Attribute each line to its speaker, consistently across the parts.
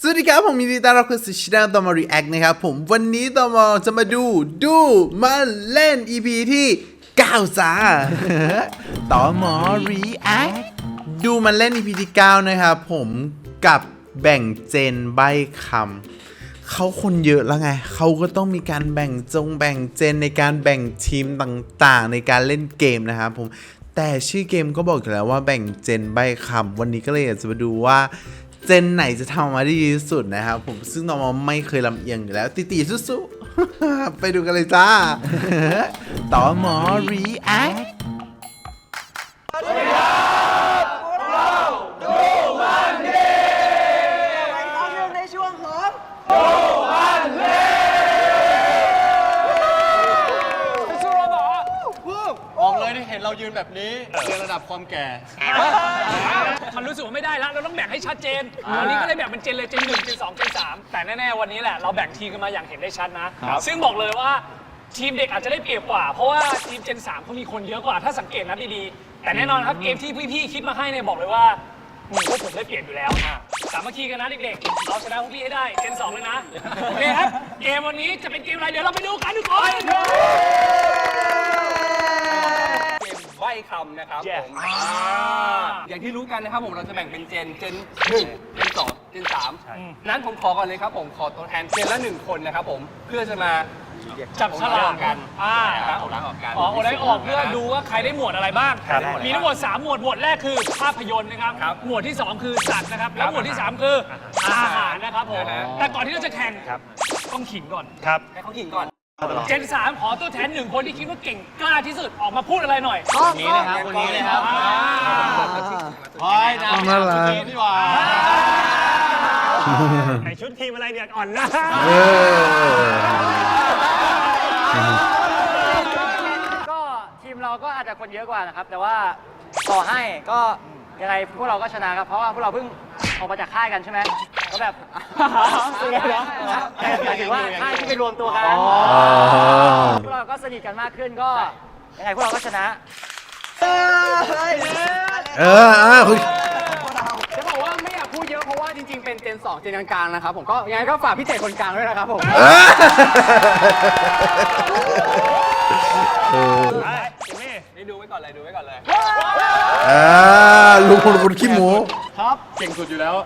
Speaker 1: สวัสดีครับผมยินดีต้อนรับเข้าสู่ช่องตอมอรีแอคนะครับผมวันนี้ตอมอจะมาดูดูมาเล่น EP ที่9จ้าตอมอรีแอคดูมาเล่น EP ที่9นะครับผมกับแบ่งเจนใบคำเขาคนเยอะแล้วไงเขาก็ต้องมีการแบ่งจงแบ่งเจนในการแบ่งทีมต่างๆ ในการเล่นเกมนะครับผมแต่ชื่อเกมก็บอกอยู่แล้วว่าแบ่งเจนใบคำวันนี้ก็เลยอยากจะมาดูว่า เจนไหนจะทำออกมาได้ดีที่สุดนะครับผมซึ่งน้องมอไม่เคยลำเอียงอยู่แล้วติตีสู้ๆ ไปดูกันเลยจ้า ต่อหมอรีแอค
Speaker 2: เรื่องในช่วงของ
Speaker 3: ออกเลยที่เห็นเรายืนแบบนี้เรียงระดับความแก่
Speaker 4: มันรู้สึกว่าไม่ได้แล้วเราต้องแบ่งให้ชัดเจนวันนี้ก็เลยแบ่งเป็นเจนเลยเจนหนึ่งเจนสองเจนสามแต่แน่ๆวันนี้แหละเราแบ่งทีมกันมาอย่างเห็นได้ชัดนะ ซึ่งบอกเลยว่าทีมเด็กอาจจะได้เปรียบกว่า เพราะว่าทีมเจนสามเขามีคนเยอะกว่าถ้าสังเกตนะดีๆแต่แน่นอนครับเกมที่พี่ๆคิดมาให้เนี่ยบอกเลยว่าอืมพวกผมได้เปรียบอยู่แล้วสามัคคีกันนะเด็กๆ เราชนะพวกพี่ให้ได้เจนสองเลยนะ โอเคครับ เกมวันนี้จะเป็นเกมอะไรเดี๋ยวเราไปดูกันทุกคน
Speaker 3: เกมใบ้คำนะครับผมอ่าอย่างที่รู้กันนะครับผมเราจะแบ่งเป็นเจน เจนหนึ่งเจนสองเจนสามนั้นผมขอก่อนเลยครับผมขอตัวแทนเจนละหนึ่งคนนะครับผมเพื่อจะมา
Speaker 4: จับฉลาก
Speaker 3: กัน
Speaker 4: อ่า
Speaker 3: นะครับผมล้างออกกัน
Speaker 4: อ๋อโอได้ออกเพื่อดูว่าใครได้หมวดอะไรบ้าง
Speaker 3: ครับ
Speaker 4: มีทั้งหมด 3 หมวด หมวดแรกคือภาพยนตร์นะครับ
Speaker 3: ครับ
Speaker 4: หมวดที่ 2 คือสัตว์นะครับ แล้วหมวดที่ 3 คืออาหารนะครับผม
Speaker 3: อ่าฮะ
Speaker 4: แต่ก่อนที่เราจะแข่งต้องขิงก่อน
Speaker 3: ให้เขาขิงก่อน
Speaker 4: เจน3ขอตัวแทนหนึ่งคนที่คิดว่าเก่งกล้าที่สุดออกมาพูดอะไรหน่อย
Speaker 3: นี้นะครับคนนี้เลยครับ
Speaker 4: พอยนะ
Speaker 1: น่ารัก
Speaker 3: นี่หว่า
Speaker 4: ในชุดทีมอะไรเนี่ยอ่อนนะ
Speaker 1: เออ
Speaker 2: ก็ทีมเราก็อาจจะคนเยอะกว่านะครับ แต่ว่าต่อให้ก็ยังไงพวกเราก็ชนะครับ เพราะว่าพวกเราเพิ่งออกมาจากค่ายกันใช่ไหม ก็แบบหมายถึงว่าค่ายที่ไปรวมตัวกัน
Speaker 1: อ๋อ
Speaker 2: พวกเราก็สนิทกันมากขึ้นก็ยังไงพวกเราก็ชนะ
Speaker 1: เอออะคุณ
Speaker 3: จะบอกว่าไม่อยากพูดเยอะเพราะว่าจริงๆ เป็นเจนสองเจนกลางๆนะครับผมก็ยังไงก็ฝากพี่เจคนกลางด้วยนะครับผม
Speaker 1: เออ
Speaker 3: นี่ดูไว้ก่อนเลยดูไว้ก่อนเลย
Speaker 1: อ่าลุงคนคนขี้หมู
Speaker 3: ครับเก่งสุดอยู่แล้ว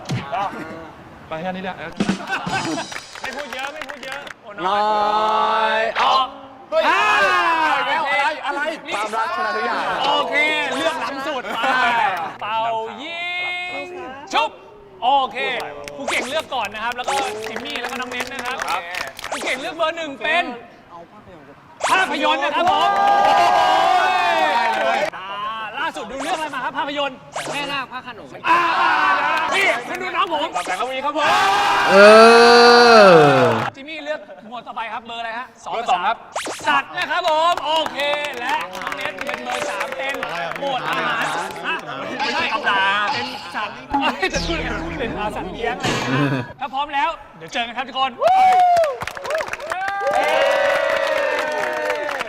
Speaker 4: ไม่พูดเยอะไม่พูดเยอะโอ้น้
Speaker 3: น้
Speaker 4: อ
Speaker 3: อยยออกเฮ้ย
Speaker 4: อ่า
Speaker 3: อะไรอะไรความรักชนะทุกอย่าง
Speaker 4: โอเค เลือกหลังสุดไปเป่ายิงชุบโอเคผู้เก่งเลือกก่อนนะครับ แล้วก็จิมมี่แล้วก็น้องเน้นนะครับผู้เก่งเลือกเบอร์หนึ่งเป็นภาพยนตร์นะครับผมอ่าล่าสุดดูเรื่องอะไรมาครับภาพยนตร์
Speaker 3: แม่นาคพระขนม
Speaker 4: อ่านี่คุณดูน้องผม
Speaker 3: แต่ก็มีครับผม
Speaker 1: เออ
Speaker 4: จิมมี่เลือกหมวดต่อไปครับเบอร์อะไรฮะสองสองครับ สัตว์นะครับผมโอเค และน้องเน้นเป็นเบอร์สามเป็นหมวดอาหารฮะไม่ใช่เอาดาเป็นสัตว์เอ้ยจะพูดอะไรเป็นอาสัตว์เลี้ยงอะไรอย่างเงี้ยนะถ้าพร้อมแล้วเดี๋ยวเจอกันครับทุกคน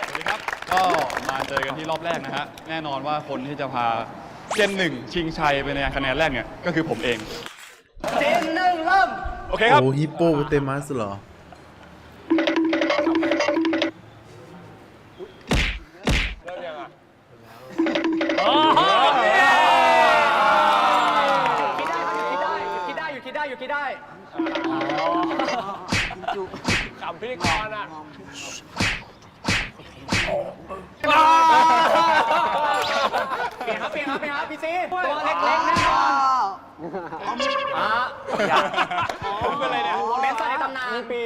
Speaker 5: สวัสดีครับก็มาเจอกันที่รอบแรกนะฮะ แน่นอนว่าคนที่จะพา เจนหนึ่งชิงชัยไปในคะแนนแรกเนี่ยก็คือผมเอง
Speaker 2: เจนหนึ่งเริ่ม
Speaker 5: โอเคครับ
Speaker 1: โอ้ฮิปโปเตมัสเหรอ
Speaker 4: อะ
Speaker 3: อย่าเป็นอะไรเนี่ยเป็นสัตว์ในตำนาน ปี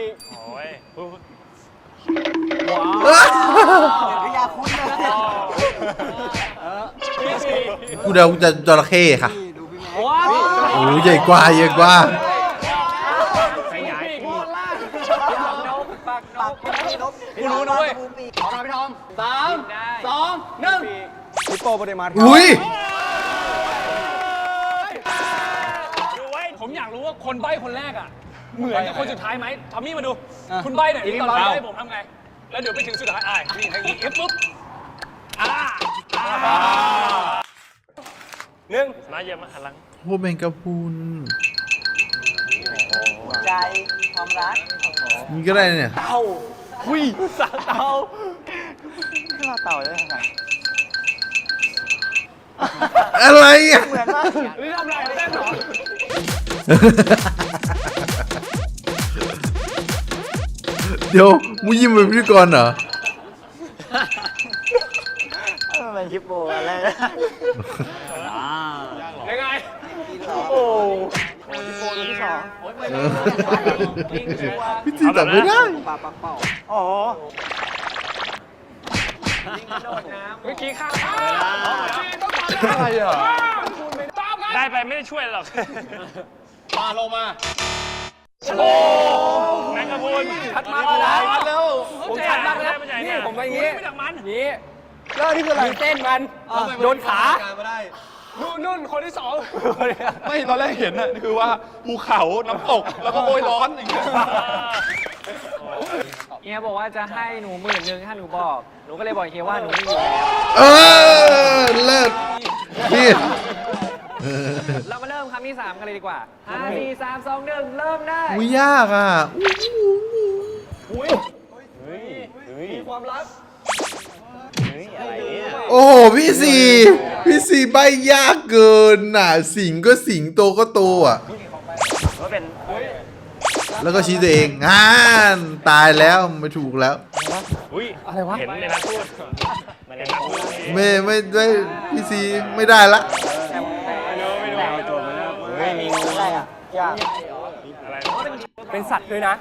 Speaker 1: กูเดาจะจระเข้ค่ะ
Speaker 3: ว้าว
Speaker 1: โอ้ใหญ่กว่าใหญ่กว่า
Speaker 3: ขยายปีกล่างนกปากนกกูรู้นะเว้ยพร้อมนะพี่ทอมสามสองหนึ่งฮิปโปโปเตมัส
Speaker 1: อุ้ย
Speaker 4: ดูไว้ ผมอยากรู้ว่า คนใบ้คนแรกอะ เหมือนกับคนสุดท้ายไหมทอมมี่มาดู คุณใบ้หน่อยดิตอนใบ้ให้ผมทำไง แล้วเดี๋ยวไปถึงสุดท้ายอะนี่ทางนี้เอฟปุ๊บอ่าอ่า
Speaker 3: หนึ่ง
Speaker 4: มาเยี่ยมมาหันหลัง
Speaker 1: โอ้แมงกะพรุน
Speaker 2: ความรัก
Speaker 1: นี่ก็ได้เนี่ย
Speaker 2: เต่าหุยสาเต่าขึ้นมาเต่าได้ยังไง
Speaker 1: อะไรอะ
Speaker 2: เหมือนมาก
Speaker 4: นี่ทำอะไรเต้นเหรอ
Speaker 1: เดี๋ยวมึงยิ้มเป็นพิธีกรเหรอ
Speaker 2: มันเป็นฮิปโปอะไร
Speaker 4: ยังไง
Speaker 2: โอ้โหฮิปโปตัวที่สอง
Speaker 1: พิธีตัดไม่ได้
Speaker 2: ปลาปักเป่าอ๋อ
Speaker 4: เมื่อกี้ข้าง
Speaker 1: อะไรอะ
Speaker 4: ได้ไปไม่ได้ช่วยหรอก
Speaker 5: มาลงมา
Speaker 4: โอ้แมงกะพรุน
Speaker 3: ชัดมากเลยนะเร็ว
Speaker 4: ผมชัดมากเลย
Speaker 3: นี่ผมไปอย่างนี้
Speaker 4: ไม่จากมัน
Speaker 3: นี้แล้วนี่คืออะไรเต้นมันโดนขา
Speaker 4: นู่นนู่นคนที่สอง
Speaker 5: ไม่ตอนแรกเห็นน่ะคือว่าภูเขาน้ำตกแล้วก็โอยร้อนอย่างเงี้ย
Speaker 2: เฮียบอกว่าจะให้หนูหมื่นหนึ่งถ้าหนูบอก หนูก็เลยบอกเฮียว่าหนูไม่อยู่แล้ว
Speaker 1: เออเลิศพี่
Speaker 2: เรามาเริ่มคำ ที่ 3 กันเลยดีกว่าห้าสี่สามสองหนึ่งเริ่มได้
Speaker 1: อุ้ยยากอะโอ้โหพี่สีพี่สีใบยากเกินน่ะ สิงก็สิงโตก็โตอะ
Speaker 2: ก็เป็น
Speaker 1: แล้วก็ชี้ตัวเองงานตายแล้วไม่ถูกแล้ว
Speaker 4: อุ้ยอะไรวะ เห็นเลยนะพูดไม่ได้พูด
Speaker 1: ไม่ไม่ไม่พี่สีไม่ได้ละ
Speaker 2: ไม่มีงู อะไรอะยาก
Speaker 3: เป็นสัตว์ด้วยนะ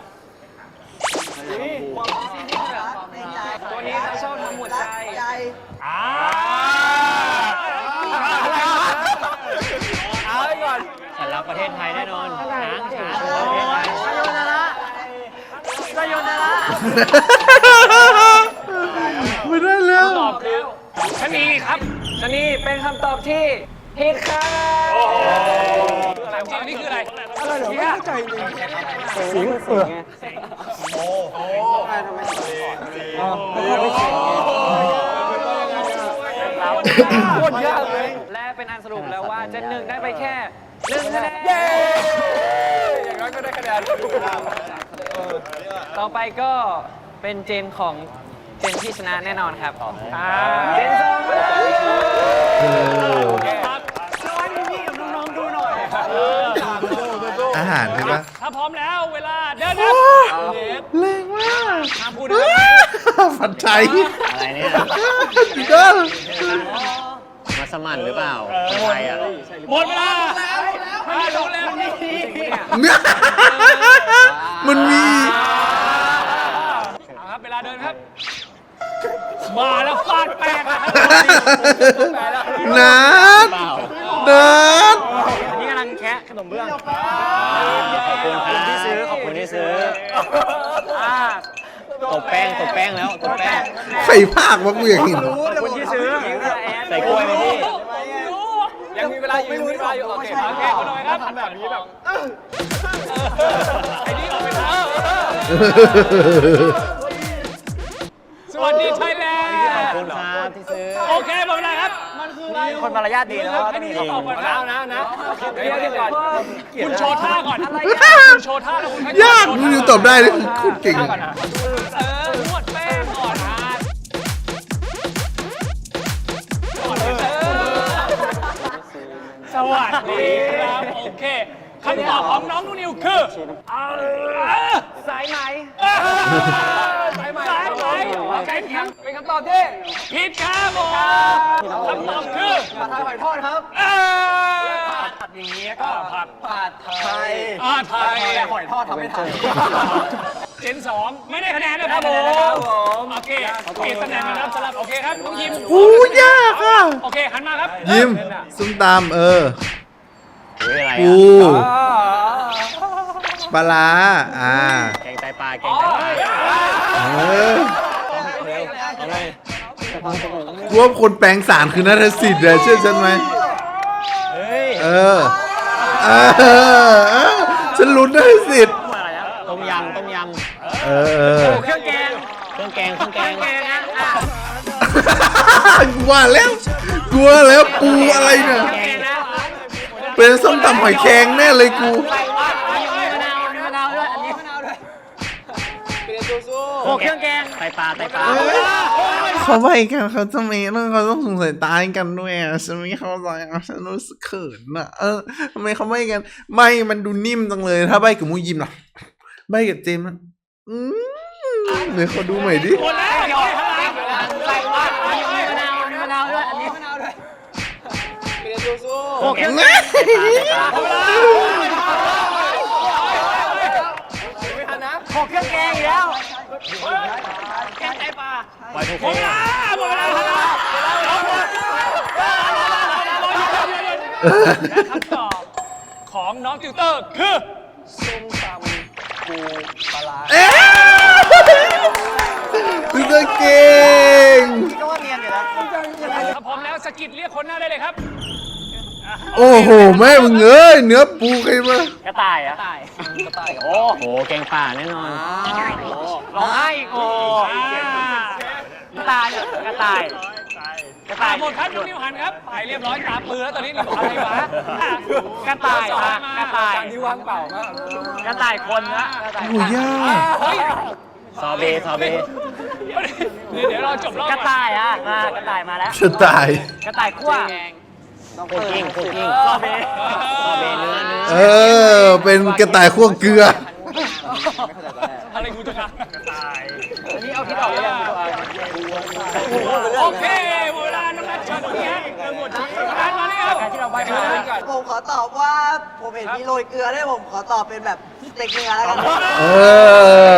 Speaker 2: ตัวนี้เขาชอบทำหัวใจ
Speaker 4: อ่า
Speaker 3: เอาไว้ก่อน
Speaker 2: ฉันรักประเทศไทยแน่นอนช้างช้างประเทศไทยสยนาระสยนาระ
Speaker 1: ไม่ได้แล้ว
Speaker 4: ตอบคือชะนีครับ
Speaker 2: ชะนีเป็นคำตอบที่ผิดครับ
Speaker 4: ถามจริงนี่คืออะไร
Speaker 2: อะไรเหรอไม่เข้าใจจริงสิงสิงไงโอ้โหโคตรยากเลย และเป็นอันสรุปแล้วว่าเจนหนึ่งได้ไปแค่หนึ่งคะแนน
Speaker 3: อย่างน้อยก็ได้คะแนน
Speaker 2: ต่อไปก็เป็นเจนของเจนที่ชนะแน่นอนครับ
Speaker 4: อ่า
Speaker 2: เจนสอง
Speaker 1: ออ
Speaker 4: ครับ
Speaker 1: อาหารใช่ปะ
Speaker 4: ถ้าพร้อมแล้วเวลาเดินครับ
Speaker 1: แรงมาก
Speaker 4: ห้ามพูดนะครับ
Speaker 1: ฝันใจ
Speaker 6: อะไรเนี่ย
Speaker 1: ก็
Speaker 6: มัสมั่นหรือเปล่าคนไทยอะ
Speaker 4: หมดเวลาไม่รู้แล้ว
Speaker 1: มันมี
Speaker 4: เอาครับเวลาเดินครับ มาแล้วฟาดแป้งนะครับ
Speaker 1: นัดนัด
Speaker 2: อั นนี้กำลังแคะขนมเบื้อง
Speaker 6: ขอบคุณครับที่ซื้อขอบคุณที่ซื้อ
Speaker 2: อ่า
Speaker 6: ตบแป้งตบแป้งแล้วตบแป้ง
Speaker 1: ใครภาควะกูอยากเห็น
Speaker 2: คนที่ซื้อ
Speaker 6: ใส่กล้วยไหมพี่
Speaker 3: ยังมีเวลาอยู่ยังมีเวลาอยู่โอเค
Speaker 4: โอเคคุณหน่อยครับทำแบบนี้แบบไอ้นี่ออกไปแล้ว มาร
Speaker 2: ยาทดีแล้ว
Speaker 4: ให้ดูเขาตอบก่อน
Speaker 3: แล้
Speaker 4: นะ
Speaker 3: วนะนะ
Speaker 2: เดี๋ยวเดี๋ยวก่อน
Speaker 4: คุณโชว์ท่าก่อน
Speaker 2: อะไร
Speaker 4: คุณโชว์ท่าแล้วคุณค่อย
Speaker 1: ยากมึงดูตอบได้เลยโคตรเก่ง
Speaker 4: ก่อนนะเออนวดแป้งก่อนนะสวัสดีครับโอเคคำตอบของน้องนูนิวคือ
Speaker 2: สายไหม
Speaker 4: สายไหมสายไห มใกล้เคียง
Speaker 3: เป็นคำตอบที่
Speaker 4: ผิดครับผมคำตอบคือ
Speaker 3: ผัดไทยหอยทอดครับ
Speaker 4: เออผัดอย่างนี้ก็ผัด
Speaker 3: ผัดไทย
Speaker 4: อ่าไทย
Speaker 3: แต่หอยทอดทำไม่ทัน
Speaker 4: เจนสองไม่ได้คะแนนนะครับผมโอเคเกรดคะแนนนะครับสำหรับโอเคครับน้องยิม
Speaker 1: โอ้ยากอะ
Speaker 4: โอเคหันมาครับ
Speaker 1: ยิ้มส้มตำเออ
Speaker 6: หรืออะไร
Speaker 1: ปู
Speaker 6: อะ
Speaker 1: ปลาร้าอ่า
Speaker 6: แกงไตปลาแกงไตปลา
Speaker 1: เออ
Speaker 6: เอาเลย
Speaker 1: กูว่าคนแปลงสารคือนัทสิทธิ์เลยเชื่อฉันไหม
Speaker 6: เฮ้ย
Speaker 1: เออเออเออฉันลุ้นนัทสิทธิ์
Speaker 6: ต้มยำต้มย
Speaker 1: เออเออ
Speaker 2: เครื่องแกงำ
Speaker 6: เครื่องแกงเครื่องแกง
Speaker 2: แกงนะอะ
Speaker 1: กูว่าแล้วกูว่าแล้วปูอะไรเนี่ย
Speaker 2: แกงนะ
Speaker 1: เป็นส้มตำหอยแครงแน่เลยกู
Speaker 2: มีม เครื่องแกง
Speaker 6: ไตปลาไตปลา
Speaker 1: เขาไปกันเขาจะไม่ต้องเขาต้องสงสัยตายกันด้วยอะฉันไม่เข้าใจอะฉันรู้สึกเขินอะเออทำไมเขาไม่กัน ไม่มันดูนิ่มจังเลย ถ้าใบกับมูยิมล่ะใบกับเจมส์อะอืมเดี๋ยวเขาดูใหม่ดิ
Speaker 4: หมดแล้วย้อยพลัง
Speaker 2: อะไรวะมีมะนาวมีมะนาวด้วยอันนี้มะนาวด้วยโขกเค รื่องแกงโขกเครื่องแกงอีกแล้วแกงไตปลา
Speaker 6: ปล่อยถูก
Speaker 4: หมดเวลาหมดเวลาหมดเวลาและคำตอบของน้องติวเตอร์คือ
Speaker 1: เอ๊ะดูตัวเก่ง
Speaker 2: ก็ว่าเนียนอยู่แล้ว
Speaker 4: ถ้าพร้อมแล้วสกิดเรียกคนหน้าได้เลยครับ
Speaker 1: โอ้โหแม่มึงเอ้ยเนื้อปูใครมา
Speaker 2: กระต่ายอะกระต่ายโอ้
Speaker 6: โอ้แกงป่าแน่นอน
Speaker 2: ร้องไห้อีกโอ้กระต่ายเนี่ยกระต่ายกระต่าย
Speaker 4: หมดครับน้องนิวหันครับไปเรียบร้อยตามปืนแล้วตอนนี้นิวอะไรวะ
Speaker 2: กระต่ายมากระต่าย
Speaker 3: การที่ว่างเปล่ามาก
Speaker 2: กระต่ายคนนะกระต่าย
Speaker 1: โอ้ยาก
Speaker 4: เฮ้ย
Speaker 6: ซอเบซอเบ
Speaker 4: เดี๋ยวเดี๋ยวเราจบรอบ
Speaker 2: กระต่ายอะมากระต่ายมาแล้ว
Speaker 1: จะตาย
Speaker 2: กระต่ายคั่ว
Speaker 6: คุกกิ้งคุกกิ้ง
Speaker 2: ซอเบ
Speaker 6: ซอเบเนื้อเนื้อ
Speaker 1: เออ เป็นกระต่ายขั้วเกลือ
Speaker 4: อะไรกูจะครับกระต่าย
Speaker 2: อันนี้เอาที่ออกหรือยังพี่ตัว
Speaker 4: โอเคหมดเวลาน้องนัทเชิญตรงนี้ฮะหมดที่ร้านมานี่ครับ
Speaker 2: ที่เราใบมา
Speaker 7: ผมขอตอบว่าผมเห็นมีโรยเกลือด้วยผมขอตอบเป็นแบบสเต็กเนื้อแล้วกัน
Speaker 1: เออ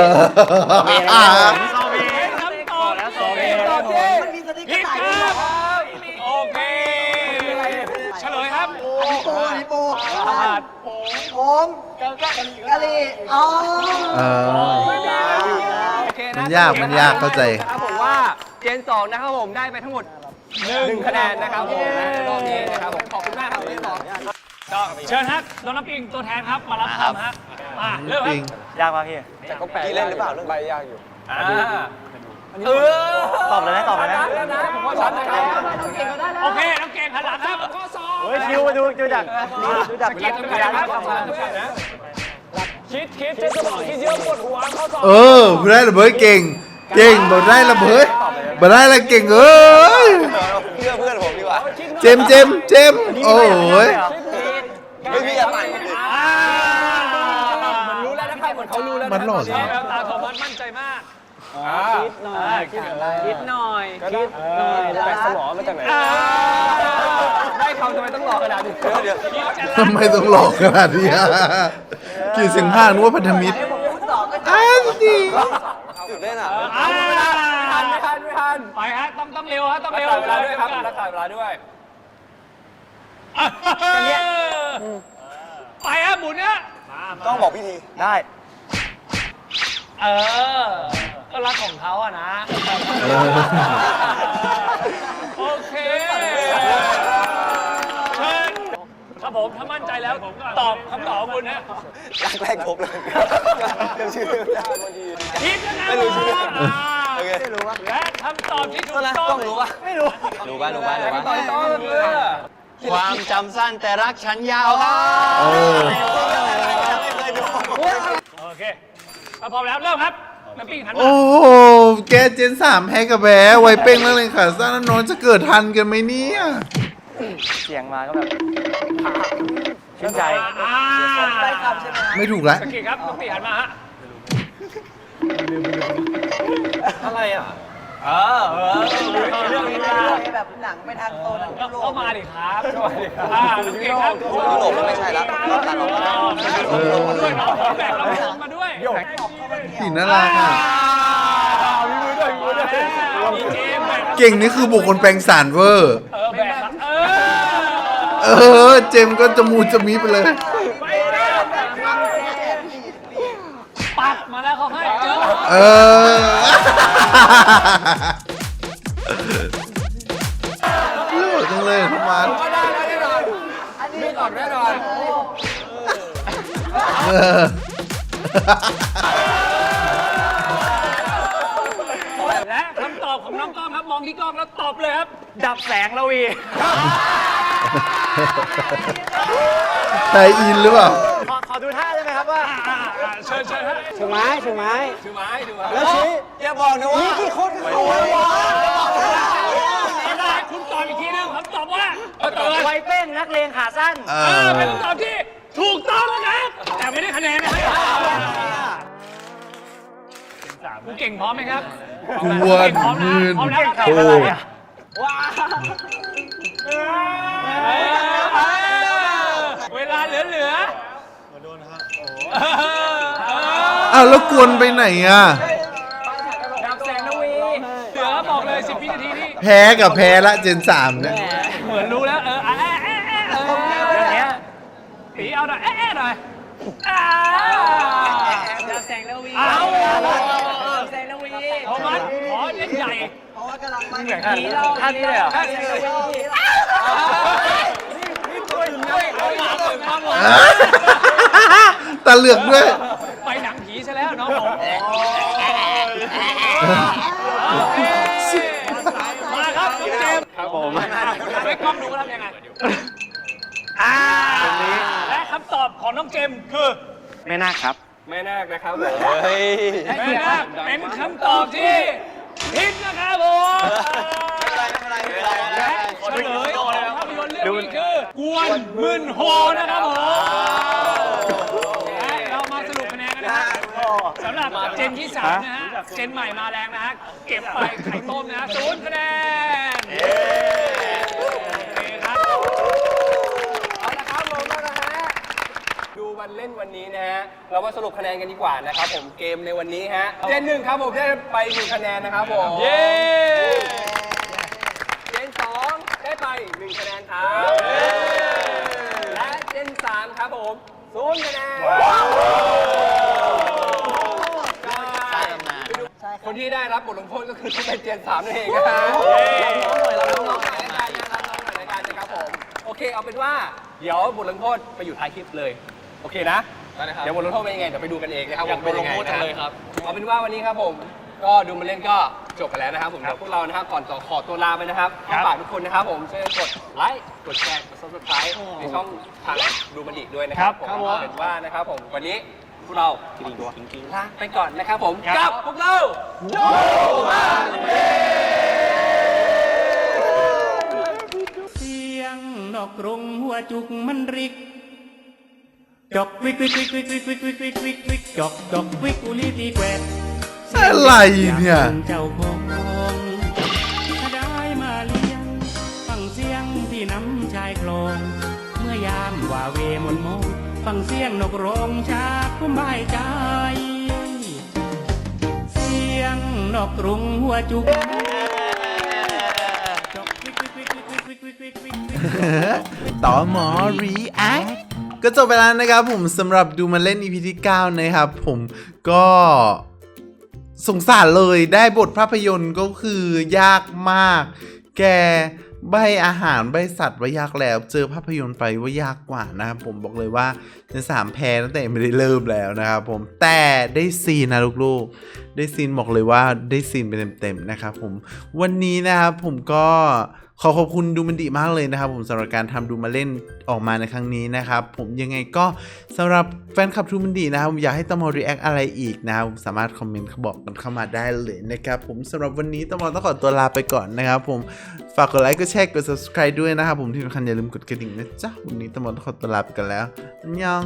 Speaker 4: ซอเบคำตอบแล้วซอเบ
Speaker 7: มันมีสเต็กก
Speaker 4: ผิ
Speaker 7: ระ
Speaker 4: ด
Speaker 7: ต่าย
Speaker 4: ค
Speaker 7: ด้วย
Speaker 4: รับ
Speaker 7: เหรอ
Speaker 4: โอเคเฉลยครับ
Speaker 7: อันนี้ปูอันนี้ปูผ มกะหรี่อ๋อ
Speaker 1: เออ
Speaker 3: โอเคนะ
Speaker 1: มันยากมันยากเข้าใจ
Speaker 3: ครับผมว่าเจนสองนะครับผมได้ไปทั้งหมดหนึ่งคะแนนนะครับผมในรอบนี้นะครับผมขอบคุณมากครับเจนสอง
Speaker 4: เชิญครับน้องน้ำปิงตัวแทนครับมารับคำฮะมาเริ่มครั
Speaker 1: ปิ
Speaker 4: บ
Speaker 1: ง
Speaker 2: ยากมากพี่
Speaker 3: แต่ก็แปลเล่นหรือเปล่าเรื่องใบยากอยู่ อ่า เออ
Speaker 2: ตอบเลยไหมตอบเลยไหม
Speaker 3: ชัดแล้วนะผมว่าชัดนะครับ
Speaker 4: โอเคน้องเก่งหันหลังครับข้อสอง
Speaker 2: เฮ้ยคิวดูดูจากดูจาก
Speaker 4: คิดกันครับคิดคิดจะสมองคิดเยอะปวดหัวข้อสอง
Speaker 1: เออได้ระเบิดเก่งเก่งบอกได้ระเบิดบอกได้ละเก่งเอ้ย
Speaker 3: เชื่อเพื่อนผมดีกว่า
Speaker 1: เจมส์เจมส์เจมส์โอ้ย
Speaker 3: ไม่พี่อย่าปั่น
Speaker 4: อ่า
Speaker 3: มันรู้แล้วนะครับเหมือนเขารู้แล้ว
Speaker 1: มันหล่อ
Speaker 4: แว
Speaker 1: จัง
Speaker 4: วตาโทมัสมั่นใจมาก
Speaker 2: คิดหน่อยคิดหน่อยคิดหน่อย
Speaker 3: แบกสมองมาจากไหน
Speaker 4: อ่า
Speaker 3: ได้คำทำไมต้องรอขนาดนี้เดี๋ยว
Speaker 4: คิดจะ
Speaker 1: ทำไมต้องหลอกขนาดนี้อะกี่เสียงภาคนึกว่าพันธมิตรอ้าวจริง
Speaker 3: ตื่นเต้นอะ
Speaker 4: อ่า
Speaker 3: ทันไม่ทันไม่ทัน
Speaker 4: ไปฮะต้องต้องเร็วฮะต้อง
Speaker 3: รัก
Speaker 4: เร็ว
Speaker 3: ษาเวลาด้วยครับรักษาเวลาด้วย
Speaker 4: ไปฮะหมุนฮะ
Speaker 3: ต้องบอกพิธี
Speaker 2: ได้
Speaker 4: เออ ก็รักของเขาอะนะ โอเคเชิญครับผมถ้ามั่นใจแล้วตอบคำตอบของคุณนะ
Speaker 3: รักแรกพบเลยเดี๋ยวชื่อไม่ได้บางที
Speaker 4: ผิดนะ
Speaker 3: ไม่รู้ชื่อ
Speaker 4: อ่า
Speaker 3: โอเค
Speaker 4: และคำตอบที่ถูกต้อง
Speaker 3: ต้องรู้ปะไม่รู้
Speaker 6: รู้ป่ะรู้ป่ะรู้
Speaker 3: ต้อง
Speaker 6: ป่ะ
Speaker 3: ต้องเลย
Speaker 6: ความจำสั้นแต่รักฉันยาวครับ
Speaker 1: เออ
Speaker 4: โอเคถ้าพร้อมแล้วเริ่มครับ น้ำปิ้งหันมา
Speaker 1: โอ้โหแกเจนสามแพ้กับแบไวเป้งแล้วเลยค่ะซ่าน้องจะเกิดทันกันไหมเนี่ย
Speaker 2: เสียงมาก็แบบชื่นใจ
Speaker 4: อ่า
Speaker 7: ได้คำใช่ไหม
Speaker 1: ไม่ถูกละ
Speaker 4: สกิดครับน้ำปิ้งหันมาฮะ
Speaker 3: อะไรอะ
Speaker 4: เออเออเรื่องนี้นะ
Speaker 7: แบบหนังไปทางโซนนั้น
Speaker 4: ก็
Speaker 7: ยุโร
Speaker 4: เข้ามาดิครับอ่าน้ำปิ้งครับ
Speaker 3: ยุโรปก็ไม่ใช่ละ
Speaker 4: เออมาด้วยเนาะแบกลำโพงมาด้วย
Speaker 1: สีน่ารักอะ
Speaker 4: มีมือด้วยมีมือด้วยดีเจแบก
Speaker 1: เก่งนี่คือบุคคลแปลงสารเวอร์
Speaker 4: เออแบกเออ
Speaker 1: เออ เจมส์ก็จมูกจะมีไปเลย
Speaker 4: ปัดมาแล้วเขาให้เจอ
Speaker 1: เออ เลือจังเลยทำไม
Speaker 3: ก็ได้แล้วแน่นอนอันนี้ก่อนแน่นอน
Speaker 1: เออ
Speaker 4: และคำตอบของน้องกล้องครับมองที่กล้องแล้วตอบเลยครับ
Speaker 2: ดับแสงละวี
Speaker 1: ไทยอินหรือเปล่า
Speaker 2: ข้อข้ ออดูท่าได้ไหมครับว่า
Speaker 4: อ่าอ่าเชิญเชิญฮะ
Speaker 7: ถือไม้ถือไม้
Speaker 3: ถือไม้ถือไม้
Speaker 7: แล้วชี้อย่าบอกนะว่านี่กี่คนโอ้ยวะ
Speaker 4: ไม่ได้คุณตอบอีกทีนึงผมตอบว่าเปิด
Speaker 2: ไวเป้งนักเลงขาสั้น
Speaker 1: เอ
Speaker 4: เออ
Speaker 1: อ
Speaker 4: เป็นคำตอบที่ถูกต้องนะครับแต่ไม่ได้คะแนนนะครับคุณเก่งพร้อมไหมครับ
Speaker 1: กวน
Speaker 4: เก่งพร้อมนะ
Speaker 1: มืน
Speaker 4: พร้อมแล้วครับ
Speaker 1: โอ้
Speaker 4: เวลาเหลือ อ้า
Speaker 1: วแล้วกวนไปไหนอะ
Speaker 2: ดับแสงนวี
Speaker 4: เหลือบอกเลย10วินาทีนี่
Speaker 1: แพ้กับแพ้ละเจนสามเนี่ย
Speaker 4: เหมือนรู้แล้วเอออะแอะแอะแอะเออ
Speaker 2: อย่างเงี้ย
Speaker 4: ตีเอาหน่อยแอะแอะหน่อยอ่า
Speaker 2: ดับแสงนวี
Speaker 4: เอา
Speaker 2: ดับแสงนวี
Speaker 4: พอมันขอเล่นใหญ่
Speaker 7: เพราะว่ากำลังมัน
Speaker 2: เหมือนท่าท่านี้เลยเหรอ
Speaker 4: ถ้าเสียงเรา
Speaker 1: ตาเหลือกด้วย
Speaker 4: ไปหนังผีซะแล้วน้องผมมาครับน้องเจมส์
Speaker 3: ครับผม
Speaker 4: ไม่กล้องดูว่าทำยังไงและคำตอบของน้องเจมส์คือ
Speaker 2: ไม่น่าครับ
Speaker 3: แม่นาคนะครับผม
Speaker 4: แม่นาคเป็นคำตอบที่ผิดนะครับผมและเฉลยของภาพยนตร์เรื่องนี้คือกวนมึนโฮนะครับผม สำหรับเจนที่สามนะฮะ เจนใหม่มาแรงนะฮะ เก็บไปไข่ต้มนะศูนย์คะแนนโอเคครับ
Speaker 3: เอาละครับผมเอาละฮะ ดูวันเล่นวันนี้นะฮะ เรามาสรุปคะแนนกันดีกว่านะครับผมเกมในวันนี้ฮะ เจนหนึ่งครับผมได้ไปหนึ่งคะแนนนะครับผม
Speaker 4: เย้
Speaker 3: เจนสองได้ไปหนึ่งคะแนนครับ และเจนสามครับผมศูนย์คะแนนใช่ คนที่ได้รับบทลงโทษก็คือที่เป็นเจนสามนั่นเองนะครับน้องหน่อยเราน้องหน่อยรายการนะครับน้องหน่อยรายการนะครับผมโอเคเอาเป็นว่าเดี๋ยวบทลงโทษไปอยู่ท้ายคลิปเลย โอเคนะเดี๋ยวบทลงโทษเป็นยังไงเดี๋ยวไปดูกันเองนะครับผมเป็นยังไงนะเอาเป็นว่าวันนี้ครับผม ก็ดูมาเล่นก็จบไปแล้วนะครับผมเดี๋ยวพวกเรานะครับก่อนจะขอตัวลาไปนะครับขอฝากทุกคนนะครับผมช่วยกดไลค์กดแชร์กด subscribe ในช่องทางดูมันดีด้วยนะครับผมเอาเป็นว่านะครับผมวันนี้ พวกเราลาไปก่อนนะครับผมกับพวกเรา
Speaker 8: เสียงดอกกรุงหัวจุกมันริก จอกวิกวิกวิกวิกวิกวิกวิกวิกวิกวิกจอกจอกวิกอุลิตีแกวด
Speaker 1: อะไรเนี่ย
Speaker 8: เจ้าของถ้าได้มาเลี้ยงฟังเสียงที่น้ำชายคลอง เมื่อยามว่าเวมนโมง ฟังเสียงนกร้องชาคุ้มบายใจเสียงนกกรุงหัวจุกจอกวิกวิกวิกวิกวิกวิกวิกวิกวิก
Speaker 1: ต่อหมอ react ก็จบไปแล้วนะครับผมสำหรับดูมาเล่น EP ที่ 9 นะครับผมก็สงสารเลยได้บทภาพยนตร์ก็คือยากมาก แก ใบอาหารใบสัตว์ว่ายากแล้วเจอภาพยนตร์ไปว่ายากกว่านะครับผมบอกเลยว่าในสามแพ้ตั้งแต่ไม่ได้เริ่มแล้วนะครับผมแต่ได้ซีนนะลูกๆ ได้ซีนบอกเลยว่าได้ซีนไปเต็มๆนะครับผมวันนี้นะครับผมก็ ขอขอบคุณดูมันดีมากเลยนะครับผมสำหรับการทำดูมาเล่นออกมาในครั้งนี้นะครับ ผมยังไงก็สำหรับแฟนคลับดูมันดีนะครับผมอยากให้ตมอรีแอคอะไรอีกนะครับผมสามารถคอมเมนต์บอกกันเข้ามาได้เลยนะครับผมสำหรับวันนี้ตมอต้องขอตัวลาไปก่อนนะครับ ผมฝากกดไลค์กดแชร์กด subscribe ด้วยนะครับผมที่สำคัญอย่าลืมกดกระดิ่งนะจ๊ะวันนี้ตมอต้องขอตัวลาไปกันแล้วอัง